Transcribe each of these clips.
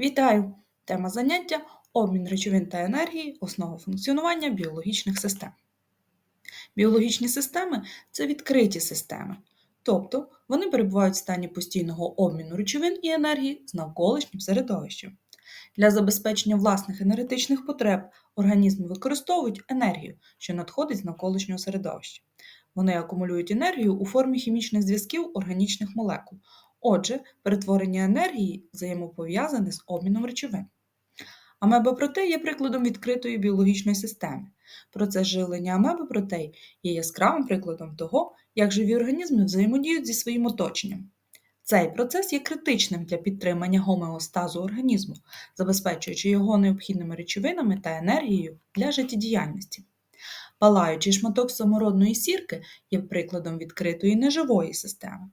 Вітаю! Тема заняття обмін речовин та енергії, основа функціонування біологічних систем. Біологічні системи це відкриті системи, тобто вони перебувають в стані постійного обміну речовин і енергії з навколишнім середовищем. Для забезпечення власних енергетичних потреб організми використовують енергію, що надходить з навколишнього середовища. Вони акумулюють енергію у формі хімічних зв'язків органічних молекул. Отже, перетворення енергії взаємопов'язане з обміном речовин. Амеба протей є прикладом відкритої біологічної системи. Процес живлення амеби протей є яскравим прикладом того, як живі організми взаємодіють зі своїм оточенням. Цей процес є критичним для підтримання гомеостазу організму, забезпечуючи його необхідними речовинами та енергією для життєдіяльності. Палаючий шматок самородної сірки є прикладом відкритої неживої системи.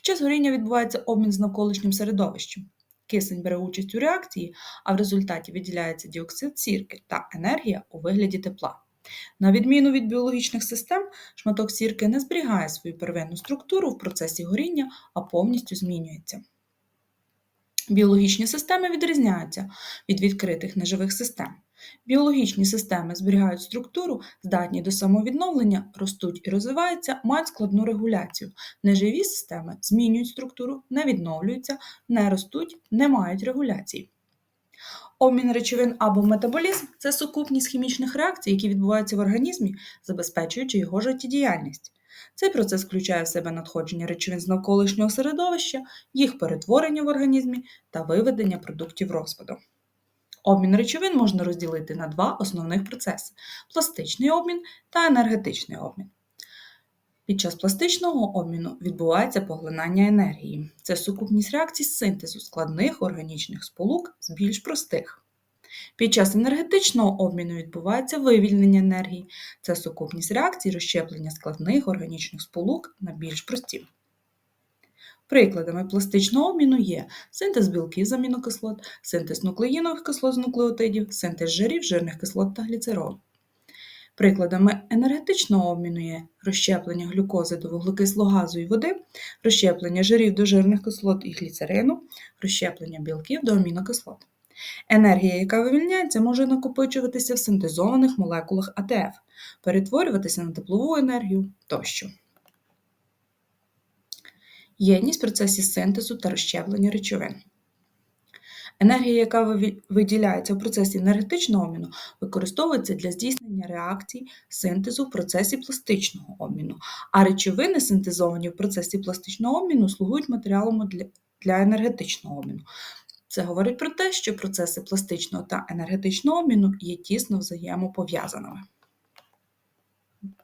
Під час горіння відбувається обмін з навколишнім середовищем. Кисень бере участь у реакції, а в результаті виділяється діоксид сірки та енергія у вигляді тепла. На відміну від біологічних систем, шматок сірки не зберігає свою первинну структуру в процесі горіння, а повністю змінюється. Біологічні системи відрізняються від відкритих неживих систем. Біологічні системи зберігають структуру, здатні до самовідновлення, ростуть і розвиваються, мають складну регуляцію. Неживі системи змінюють структуру, не відновлюються, не ростуть, не мають регуляції. Обмін речовин або метаболізм це сукупність хімічних реакцій, які відбуваються в організмі, забезпечуючи його життєдіяльність. Цей процес включає в себе надходження речовин з навколишнього середовища, їх перетворення в організмі та виведення продуктів розпаду. Обмін речовин можна розділити на два основних процеси пластичний обмін та енергетичний обмін. Під час пластичного обміну відбувається поглинання енергії. Це сукупність реакцій синтезу складних органічних сполук з більш простих. Під час енергетичного обміну відбувається вивільнення енергії. Це сукупність реакцій розщеплення складних органічних сполук на більш прості. Прикладами пластичного обміну є синтез білків з амінокислот, синтез нуклеїнових кислот з нуклеотидів, синтез жирів, жирних кислот та гліцеролу. Прикладами енергетичного обміну є розщеплення глюкози до вуглекислого газу і води, розщеплення жирів до жирних кислот і гліцерину, розщеплення білків до амінокислот. Енергія, яка вивільняється, може накопичуватися в синтезованих молекулах АТФ, перетворюватися на теплову енергію тощо. Єдність в процесі синтезу та розщеплення речовин. Енергія, яка виділяється в процесі енергетичного обміну, використовується для здійснення реакцій синтезу в процесі пластичного обміну, а речовини, синтезовані в процесі пластичного обміну, слугують матеріалом для, для енергетичного обміну. Це говорить про те, що процеси пластичного та енергетичного обміну є тісно взаємопов'язаними.